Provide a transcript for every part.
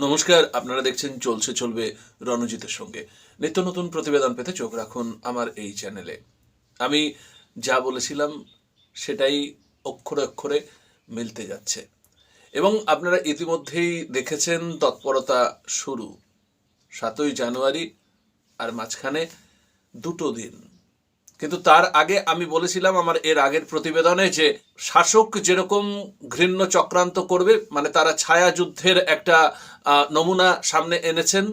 নমস্কার, আপনারা দেখছেন চলছে চলবে রণজিতের সঙ্গে। নিত্য নতুন প্রতিবেদন পেতে চোখ রাখুন আমার এই চ্যানেলে। আমি যা বলেছিলাম, সেটাই অক্ষরে অক্ষরে মিলতে যাচ্ছে। এবং আপনারা ইতিমধ্যেই দেখেছেন তৎপরতা শুরু, সাতই জানুয়ারি, আর মাঝখানে দুটো দিন। কিন্তু তার আগে আমি বলেছিলাম আমার এর আগের প্রতিবেদনে যে শাসক যেরকম ঘৃণ্য চক্রান্ত করবে মানে তারা ছায়া যুদ্ধের একটা নমুনা সামনে এনেছেন।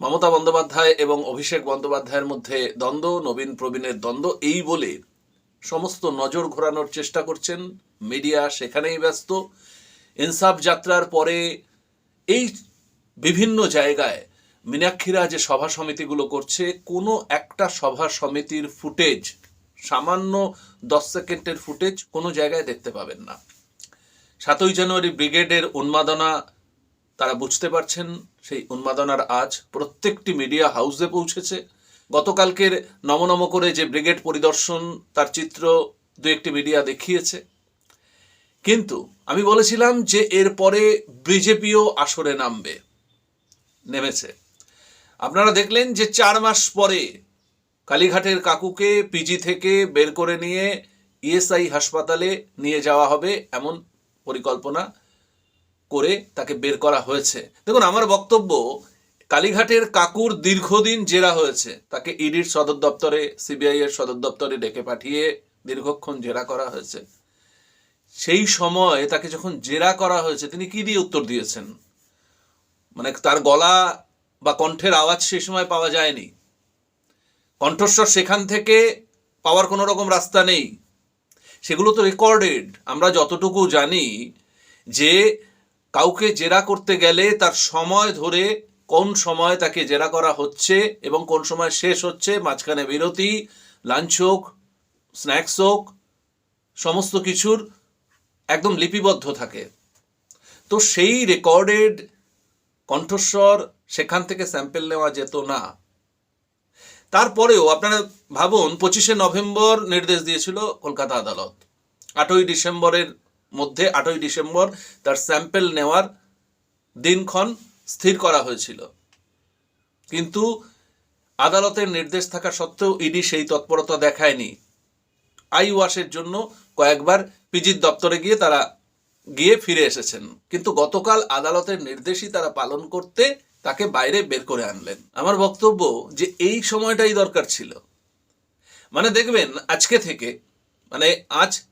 মমতা বন্দ্যোপাধ্যায় এবং অভিষেক বন্দ্যোপাধ্যায়ের মধ্যে দ্বন্দ্ব, নবীন প্রবীণের দ্বন্দ্ব, এই বলে সমস্ত নজর ঘোরানোর চেষ্টা করছেন। মিডিয়া সেখানেই ব্যস্ত। ইনসাফ যাত্রার পরে এই বিভিন্ন জায়গায় মীনাক্ষীরা যে সভা সমিতিগুলো করছে, কোনো একটা সভা সমিতির ফুটেজ, সামান্য দশ সেকেন্ডের ফুটেজ কোনো জায়গায় দেখতে পাবেন না। সাতই জানুয়ারি ব্রিগেডের উন্মাদনা, তারা বুঝতে পারছেন, সেই উন্মাদনার আজ প্রত্যেকটি মিডিয়া হাউসে পৌঁছেছে। গতকালকের নমনম করে যে ব্রিগেড পরিদর্শন, তার চিত্র দু একটি মিডিয়া দেখিয়েছে। কিন্তু আমি বলেছিলাম যে এরপরে বিজেপিও আসরে নামবে, নেমেছে। আপনারা দেখলেন যে চার মাস পরে কালীঘাটের কাকুকে পিজি থেকে বের করে নিয়ে ইএসআই হাসপাতালে নিয়ে যাওয়া হবে এমন পরিকল্পনা করে তাকে বের করা হয়েছে। দেখুন, আমার বক্তব্য, কালীঘাটের কাকুর দীর্ঘদিন জেরা হয়েছে। তাকে ইডির সদর দপ্তরে সিবিআই এর সদর দপ্তরে ডেকে পাঠিয়ে দীর্ঘক্ষণ জেরা করা হয়েছে। সেই সময় তাকে যখন জেরা করা হয়েছে, তিনি কি দিয়ে উত্তর দিয়েছেন? মানে তার গলা বা কণ্ঠের আওয়াজ সে সময় পাওয়া যায়নি। কণ্ঠস্বর সেখান থেকে পাওয়ার কোনো রকম রাস্তা নেই। সেগুলো তো রেকর্ডেড আমরা যতটুকু জানি যে কাউকে জেরা করতে গেলে তার সময় ধরে কোন সময় তাকে জেরা করা হচ্ছে এবং কোন সময় শেষ হচ্ছে, মাঝখানে বিরতি লাঞ্চ হোক স্ন্যাক্স হোক, সমস্ত কিছুর একদম লিপিবদ্ধ থাকে। তো সেই রেকর্ডেড কণ্ঠস্বর সেখান থেকে স্যাম্পেল নেওয়া যেত না। তারপরেও আপনারা ভাবুন, পঁচিশে নভেম্বর নির্দেশ দিয়েছিল কলকাতা আদালত। আটই ডিসেম্বরের মধ্যে, আটই ডিসেম্বর তার স্যাম্পেল নেওয়ার দিনক্ষণ স্থির করা হয়েছিল। কিন্তু আদালতের নির্দেশ থাকা সত্ত্বেও ইডি সেই তৎপরতা দেখায়নি। আই ওয়াশের জন্য কয়েকবার পিজির দপ্তরে গিয়ে তারা গিয়ে ফিরে এসেছেন। কিন্তু গতকাল আদালতের নির্দেশই তারা পালন করতে তাকে বাইরে বের করে আনলেন। আমার বক্তব্য যে এই সময়টাই দরকার ছিল। মানে দেখবেন, আজকে থেকে মানে আজ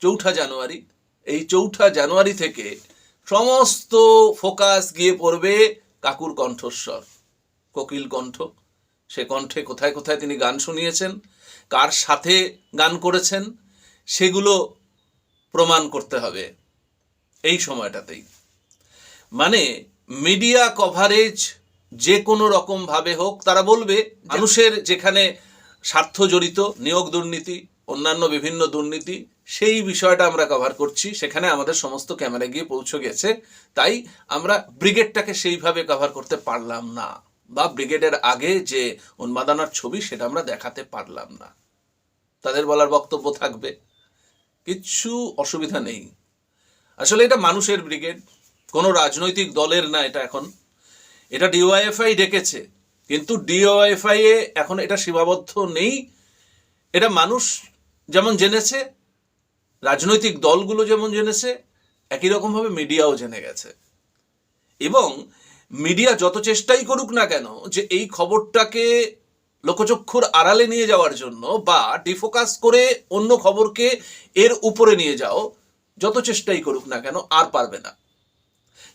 চৌঠা জানুয়ারি, এই চৌঠা জানুয়ারি থেকে সমস্ত ফোকাস গিয়ে পড়বে কাকুর কণ্ঠস্বর। কোকিল কণ্ঠ, সে কণ্ঠে কোথায় কোথায় তিনি গান শুনিয়েছেন, কার সাথে গান করেছেন, সেগুলো প্রমাণ করতে হবে এই সময়টাতেই। মানে মিডিয়া কভারেজ যে কোনো রকম ভাবে হোক তারা বলবে মানুষের যেখানে স্বার্থ জড়িত নিয়োগ দুর্নীতি অন্যান্য বিভিন্ন দুর্নীতি সেই বিষয়টা আমরা কভার করছি। সেখানে আমাদের সমস্ত ক্যামেরা গিয়ে পৌঁছে গেছে। তাই আমরা ব্রিগেডটাকে সেইভাবে কভার করতে পারলাম না। বা ব্রিগেডের আগে যে উন্মাদনার ছবি সেটা আমরা দেখাতে পারলাম না। তাদের বলার বক্তব্য থাকবে। কিচ্ছু অসুবিধা নেই। আসলে এটা মানুষের ব্রিগেড। কোনো রাজনৈতিক দলের না এটা এখন। এটা ডিওয়াইএফআই ডেকেছে, কিন্তু ডিওয়াইএফআই এ এখন এটা সীমাবদ্ধ নেই। এটা মানুষ যেমন জেনেছে, রাজনৈতিক দলগুলো যেমন জেনেছে, একই রকমভাবে মিডিয়াও জেনে গেছে। এবং মিডিয়া যত চেষ্টাই করুক না কেন, যে এই খবরটাকে লোকচক্ষুর আড়ালে নিয়ে যাওয়ার জন্য বা ডিফোকাস করে অন্য খবরকে এর উপরে নিয়ে যাও, যত চেষ্টাই করুক না কেন, আর পারবে না।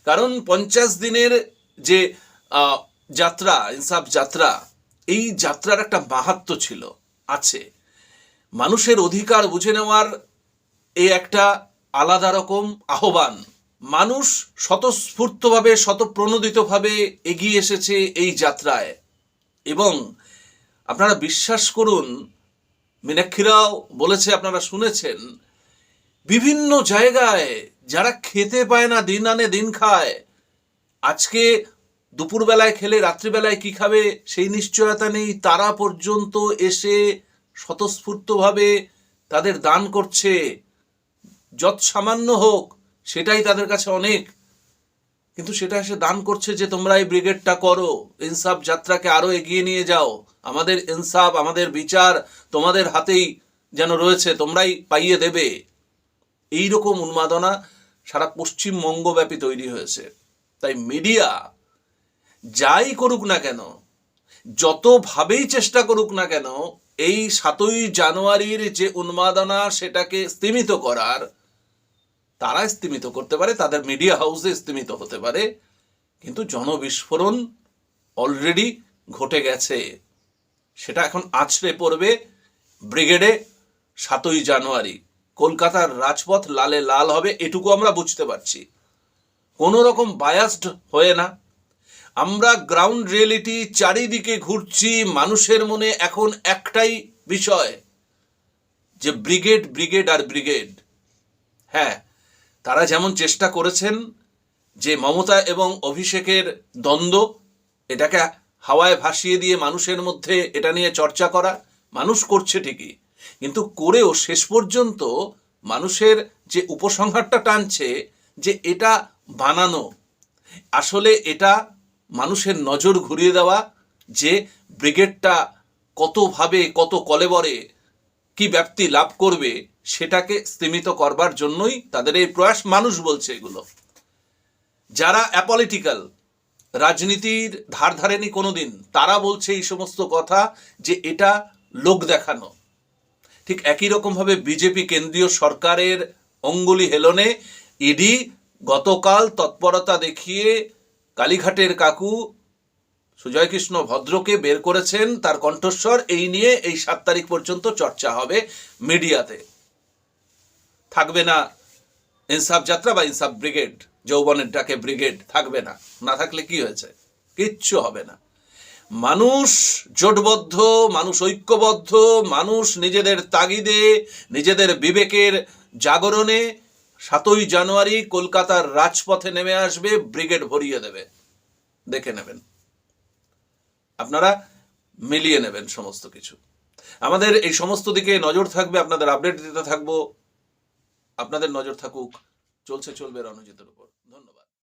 কারণ পঞ্চাশ দিনের যে যাত্রা, ইনসাফ যাত্রা, এই যাত্রার একটা মাহাত্ম ছিল, আছে। মানুষের অধিকার বুঝে নেওয়ার এ একটা আলাদা রকম আহ্বান। মানুষ স্বতঃস্ফূর্তভাবে শতপ্রণোদিতভাবে এগিয়ে এসেছে এই যাত্রায়। এবং আপনারা বিশ্বাস করুন, মীনাক্ষীরাও বলেছে, আপনারা শুনেছেন, বিভিন্ন জায়গায় যারা খেতে পায় না, দিন আনে দিন খায়। আজকে দুপুরবেলায় খেলে, রাত্রিবেলায় কি খাবে সেই নিশ্চয়তা নেই। তারা পর্যন্ত এসে স্বতঃস্ফূর্তভাবে তাদের দান করছে। যত সামান্য হোক, সেটাই তাদের কাছে অনেক। কিন্তু সেটা এসে দান করছে যে, তোমরা এই ব্রিগেডটা করো। ইনসাফ যাত্রাকে আরও এগিয়ে নিয়ে যাও। আমাদের ইনসাফ, আমাদের বিচার তোমাদের হাতেই যেন রয়েছে, তোমরাই পাইয়ে দেবে। এই রকম উন্মাদনা সারা পশ্চিমবঙ্গব্যাপী তৈরি হয়েছে। তাই মিডিয়া যাই করুক না কেন, যতভাবেই চেষ্টা করুক না কেন, এই সাতই জানুয়ারির যে উন্মাদনা সেটাকে স্তীমিত করার, তারা স্তীমিত করতে পারে, তাদের মিডিয়া হাউসে স্তীমিত হতে পারে, কিন্তু জনবিস্ফোরণ অলরেডি ঘটে গেছে। সেটা এখন আছড়ে পড়বে ব্রিগেডে সাতই জানুয়ারি। কলকাতার রাজপথ লালে লাল হবে, এটুকু আমরা বুঝতে পারছি। কোনো রকম বায়াসড হয়ে না। আমরা গ্রাউন্ড রিয়েলিটি চারিদিকে ঘুরছি, মানুষের মনে এখন একটাই বিষয়, যে ব্রিগেড ব্রিগেড আর ব্রিগেড হ্যাঁ তারা যেমন চেষ্টা করেছেন যে মমতা এবং অভিষেকের দ্বন্দ্ব, এটাকে হাওয়ায় ভাসিয়ে দিয়ে মানুষের মধ্যে এটা নিয়ে চর্চা করা, মানুষ করছে ঠিকই। কিন্তু করেও শেষ পর্যন্ত মানুষের যে উপসংহারটা টানছে যে এটা বানানো, আসলে এটা মানুষের নজর ঘুরিয়ে দেওয়া, যে ব্রিগেডটা কতভাবে, কত কলেবরে কি ব্যাপ্তি লাভ করবে, সেটাকে স্তীমিত করবার জন্যই তাদের এই প্রয়াস। মানুষ বলছে এগুলো। যারা অ্যাপলিটিক্যাল রাজনীতির ধার ধারেনি কোনোদিন, তারা বলছে এই সমস্ত কথা যে এটা লোক দেখানো। ঠিক একই রকমভাবে বিজেপি কেন্দ্রীয় সরকারের অঙ্গুলি হেলনে ইডি গতকাল তৎপরতা দেখিয়ে কালীঘাটের কাকু সুজয় কৃষ্ণ ভদ্রকে বের করেছেন তার কণ্ঠস্বর। এই নিয়ে এই সাত তারিখ পর্যন্ত চর্চা হবে মিডিয়াতে। থাকবে না ইনসাফ যাত্রা বা ইনসাফ ব্রিগেড, যৌবনের ডাকে ব্রিগেড, থাকবে না। না থাকলে কি হয়েছে? কিচ্ছু হবে না। মানুষ জোটবদ্ধ, মানুষ ঐক্যবদ্ধ, মানুষ নিজেদের তাগিদে, নিজেদের বিবেকের জাগরণে সাতই জানুয়ারি কলকাতার রাজপথে নেমে আসবে, ব্রিগেড ভরিয়ে দেবে। দেখে নেবেন। আপনারা মিলিয়ে নেবেন সমস্ত কিছু। আমাদের এই সমস্ত দিকে নজর থাকবে, আপনাদের আপডেট দিতে থাকব। আপনাদের নজর থাকুক। চলছে, চলবে রণজিতের উপর। ধন্যবাদ।